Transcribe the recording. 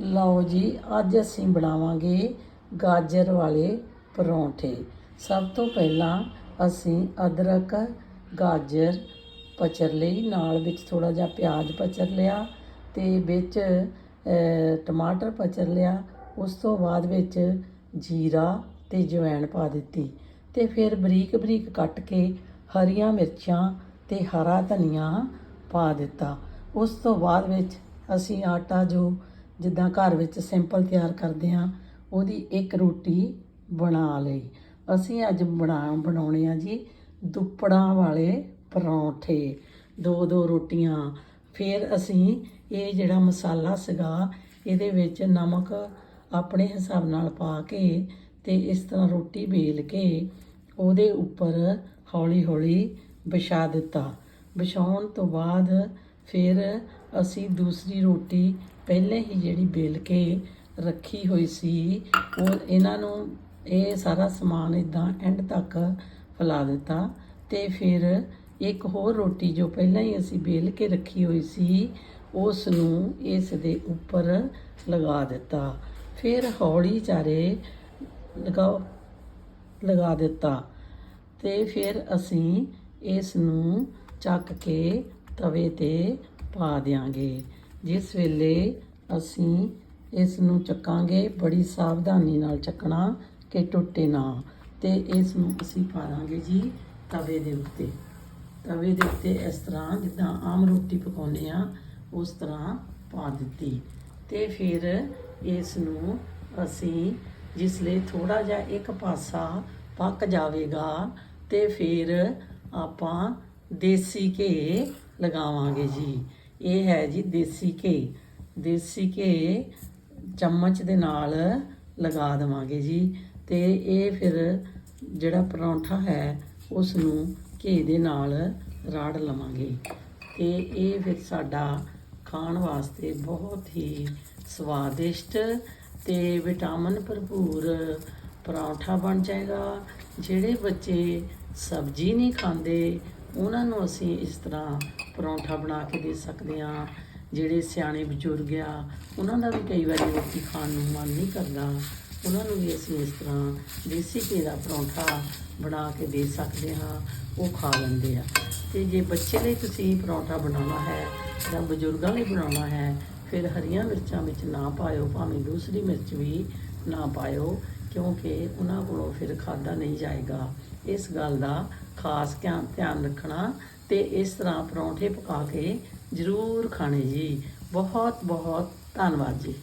ਲਓ ਜੀ, ਅੱਜ ਅਸੀਂ ਬਣਾਵਾਂਗੇ ਗਾਜਰ ਵਾਲੇ ਪਰੌਂਠੇ। ਸਭ ਤੋਂ ਪਹਿਲਾਂ ਅਸੀਂ ਅਦਰਕ, ਗਾਜਰ ਪਚਰ ਲਈ, ਨਾਲ ਵਿੱਚ ਥੋੜਾ ਜਿਹਾ ਪਿਆਜ਼ ਪਚਰ ਲਿਆ ਤੇ ਵਿੱਚ ਟਮਾਟਰ ਪਚਰ ਲਿਆ। ਉਸ ਤੋਂ ਬਾਅਦ ਵਿੱਚ ਜੀਰਾ ਤੇ ਜਵੈਣ ਪਾ ਦਿੱਤੀ ਤੇ ਫਿਰ ਬਰੀਕ ਬਰੀਕ ਕੱਟ ਕੇ ਹਰੀਆਂ ਮਿਰਚਾਂ ਤੇ ਹਰਾ ਧਨੀਆ ਪਾ ਦਿੱਤਾ। ਉਸ ਤੋਂ ਬਾਅਦ ਵਿੱਚ ਅਸੀਂ ਆਟਾ ਜੋ ਜਿੱਦਾਂ ਘਰ ਵਿੱਚ ਸਿੰਪਲ ਤਿਆਰ ਕਰਦੇ ਹਾਂ, ਉਹਦੀ ਇੱਕ ਰੋਟੀ ਬਣਾ ਲਈ। ਅਸੀਂ ਅੱਜ ਬਣਾ, ਬਣਾਉਣੇ ਆ ਜੀ ਦੁੱਪੜਾਂ ਵਾਲੇ ਪਰੌਂਠੇ, ਦੋ ਦੋ ਰੋਟੀਆਂ। ਫਿਰ ਅਸੀਂ ਇਹ ਜਿਹੜਾ ਮਸਾਲਾ ਸੀਗਾ, ਇਹਦੇ ਵਿੱਚ ਨਮਕ ਆਪਣੇ ਹਿਸਾਬ ਨਾਲ ਪਾ ਕੇ ਤੇ ਇਸ ਤਰ੍ਹਾਂ ਰੋਟੀ ਵੇਲ ਕੇ ਉਹਦੇ ਉੱਪਰ ਹੌਲੀ ਹੌਲੀ ਵਿਛਾ ਦਿੱਤਾ। ਵਿਛਾਉਣ ਤੋਂ ਬਾਅਦ ਫਿਰ ਅਸੀਂ ਦੂਸਰੀ ਰੋਟੀ ਪਹਿਲੇ ਹੀ ਜਿਹੜੀ ਵੇਲ ਕੇ ਰੱਖੀ ਹੋਈ ਸੀ, ਉਹ ਇਹਨਾਂ ਨੂੰ ਇਹ ਸਾਰਾ ਸਮਾਨ ਇਦਾਂ ਐਂਡ ਤੱਕ ਫੈਲਾ ਦਿੱਤਾ ਤੇ ਫਿਰ ਇੱਕ ਹੋਰ ਰੋਟੀ ਜੋ ਪਹਿਲਾਂ ਹੀ ਅਸੀਂ ਵੇਲ ਕੇ ਰੱਖੀ ਹੋਈ ਸੀ ਉਸ ਨੂੰ ਇਸ ਦੇ ਉੱਪਰ ਲਗਾ ਦਿੱਤਾ। ਫਿਰ ਹੌਲੀ ਚਾਰੇ ਲਗਾਓ, ਲਗਾ ਦਿੱਤਾ ਤੇ ਫਿਰ ਅਸੀਂ ਇਸ ਨੂੰ ਚੱਕ ਕੇ ਤਵੇ ਤੇ ਪਾ ਦਿਆਂਗੇ। ਜਿਸ ਵੇਲੇ ਅਸੀਂ ਇਸ ਨੂੰ ਚੱਕਾਂਗੇ, ਬੜੀ ਸਾਵਧਾਨੀ ਨਾਲ ਚੱਕਣਾ ਕਿ ਟੁੱਟੇ ਨਾ। ਤੇ ਇਸ ਨੂੰ ਅਸੀਂ ਪਾ ਦਾਂਗੇ ਜੀ ਤਵੇ ਦੇ ਉੱਤੇ। ਤਵੇ ਦੇ ਉੱਤੇ ਇਸ ਤਰ੍ਹਾਂ ਜਿੱਦਾਂ ਆਮ ਰੋਟੀ ਪਕਾਉਂਦੇ ਆ ਉਸ ਤਰ੍ਹਾਂ ਪਾ ਦਿੱਤੀ। ਤੇ ਫਿਰ ਇਸ ਨੂੰ ਅਸੀਂ ਜਿਸ ਲਈ ਥੋੜਾ ਜਿਹਾ ਇੱਕ ਪਾਸਾ ਪੱਕ ਜਾਵੇਗਾ, ਤੇ ਫਿਰ ਆਪਾਂ ਦੇਸੀ ਘੇ ਲਗਾਵਾਂਗੇ ਜੀ। ਇਹ ਹੈ ਜੀ ਦੇਸੀ ਘੇ। ਦੇਸੀ ਘੇ ਚਮਚ ਦੇ ਨਾਲ ਲਗਾ ਦੇਵਾਂਗੇ ਜੀ ਤੇ ਇਹ ਫਿਰ ਜਿਹੜਾ ਪਰੌਂਠਾ ਹੈ ਉਸ ਨੂੰ ਘੇ ਦੇ ਨਾਲ ਰਾੜ ਲਵਾਂਗੇ। ਤੇ ਇਹ ਫਿਰ ਸਾਡਾ ਖਾਣ ਵਾਸਤੇ ਬਹੁਤ ਹੀ ਸਵਾਦਿਸ਼ਟ ਤੇ ਵਿਟਾਮਿਨ ਭਰਪੂਰ ਪਰੌਂਠਾ ਬਣ ਜਾਏਗਾ। ਜਿਹੜੇ ਬੱਚੇ ਸਬਜ਼ੀ ਨਹੀਂ ਖਾਂਦੇ ਉਹਨਾਂ ਨੂੰ ਅਸੀਂ ਇਸ ਤਰ੍ਹਾਂ ਪਰੌਂਠਾ ਬਣਾ ਕੇ ਦੇ ਸਕਦੇ ਹਾਂ, ਜਿਹੜੇ ਸਿਆਣੇ ਬਜ਼ੁਰਗ ਆ, ਉਹਨਾਂ ਦਾ ਵੀ ਕਈ ਵਾਰੀ ਰੋਟੀ ਖਾਣ ਨੂੰ ਮਨ ਨਹੀਂ ਕਰਦਾ। ਉਹਨਾਂ ਨੂੰ ਵੀ ਅਸੀਂ ਇਸ ਤਰ੍ਹਾਂ ਦੇਸੀ ਘੀ ਦਾ ਪਰੌਂਠਾ ਬਣਾ ਕੇ ਦੇ ਸਕਦੇ ਹਾਂ, ਉਹ ਖਾ ਲੈਂਦੇ ਆ। ਤੇ ਜੇ ਬੱਚੇ ਲਈ ਤੁਸੀਂ ਪਰੌਂਠਾ ਬਣਾਉਣਾ ਹੈ ਜਾਂ ਬਜ਼ੁਰਗਾਂ ਲਈ ਬਣਾਉਣਾ ਹੈ, ਫਿਰ ਹਰੀਆਂ ਮਿਰਚਾਂ ਵਿੱਚ ਨਾ ਪਾਇਓ, ਭਾਵੇਂ ਦੂਸਰੀ ਮਿਰਚ ਵੀ ਨਾ ਪਾਇਓ। ਕਿਉਂਕਿ ਉਹਨਾਂ ਕੋਲੋਂ ਫਿਰ ਖਾਦਾ ਨਹੀਂ ਜਾਏਗਾ। ਇਸ ਗੱਲ ਦਾ ਖਾਸ ਧਿਆਨ ਧਿਆਨ ਰੱਖਣਾ ਤੇ ਇਸ ਤਰ੍ਹਾਂ ਪਰੌਂਠੇ ਪਕਾ ਕੇ ਜ਼ਰੂਰ ਖਾਣੇ ਜੀ। ਬਹੁਤ ਬਹੁਤ ਧੰਨਵਾਦ ਜੀ।